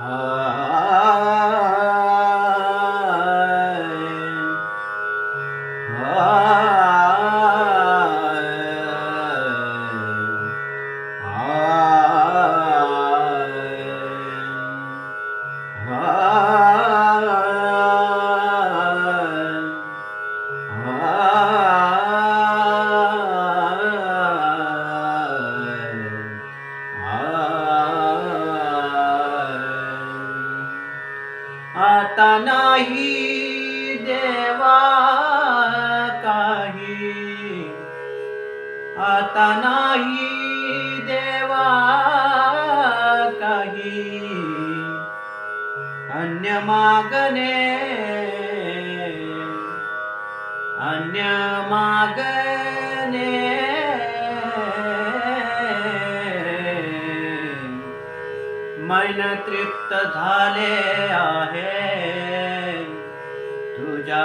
आता आता नाही देवा काही. अन्य मागणे अन्य मागणे. मन तृप्त झाले आहे. तुझ्या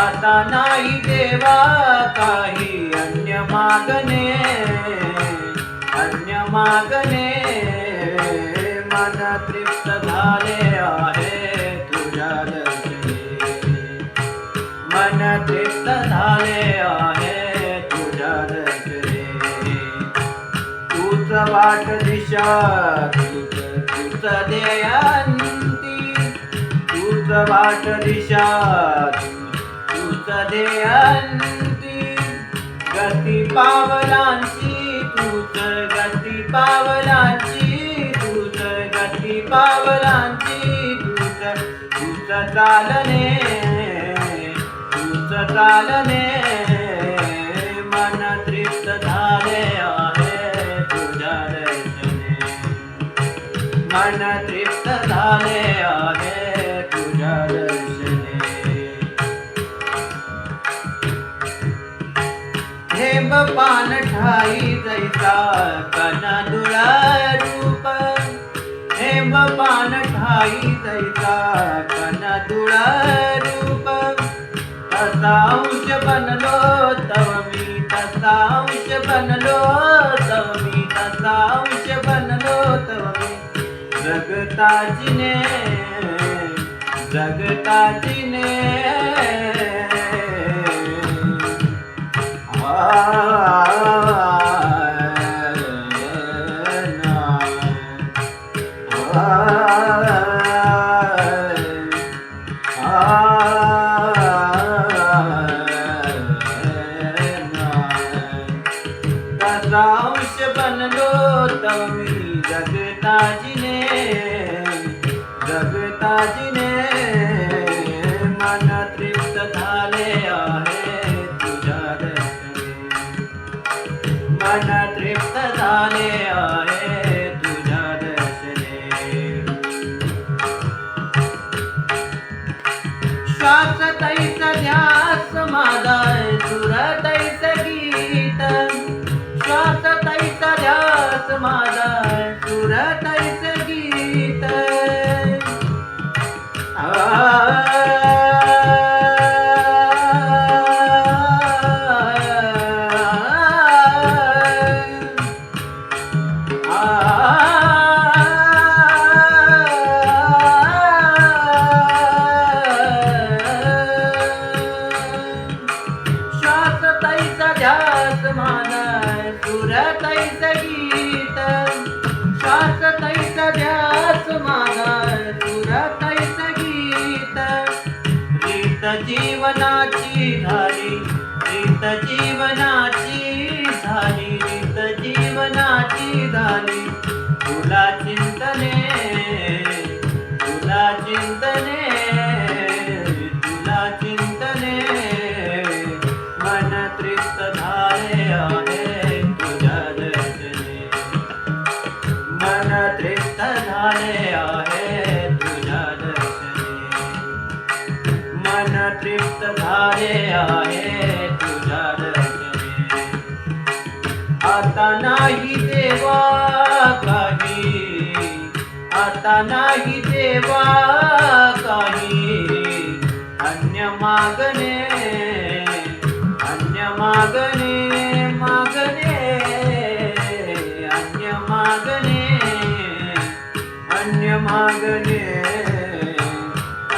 आता नाही देवा काही अन्य मागणे अन्य मागणे. मन तृप्त झाले आहे तुझ्या दर्शनी. मन तृप्त झाले आहे तुझ्या दर्शनी. तूच वाट दिशा तूच तूच देयांती तूच वाट दिशा तूच अंती. गती पावलांची तूच गती पावलांची तूच गती पावलांची तूच तूच चालणे तूच चालणे मन तृप्त झाले आहे तुझ्या मन तृप्त झाले पान ठाई जैसा कनदुळा रूप। हेम पान ठाई जैसा कनदुळा रूप। तसा अंश बनलो तव मी तसा अंश बनलो तव मी तसा अंश बनलो तव मी। जगताचिने जगताचिने। तसांश माताजीने मन तृप्त झाले आहे तुझ्या दर्शने. मन तृप्त झाले आहे तुझ्या दर्शने. श्वास तैस ध्यास माझा सुर तैस गीत. श्वास तैस ध्यास माझा चरणाची झाली. तुला चिंतने तुला चिंतने तुला चिंतने. मन तृप्त धारे आहे तुझ्या दर्शने मन तृप्त धारे आहे तुझ्या दर्शने मन तृप्त धारे आहे तुझ्या आता नाही देवा काही. आता नाही देवा काही. अन्य मागणे अन्य मागणे मागणे. अन्य मागणे अन्य मागणे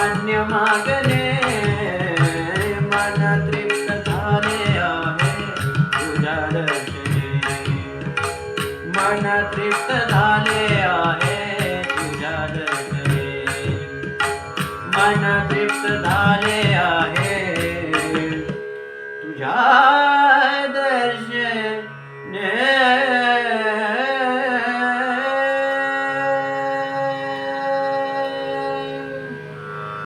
अन्य मागणे. मन तृप्त झाले आहे तुझ्या दर्शने मन तृप्त झाले आहे. तुझ्या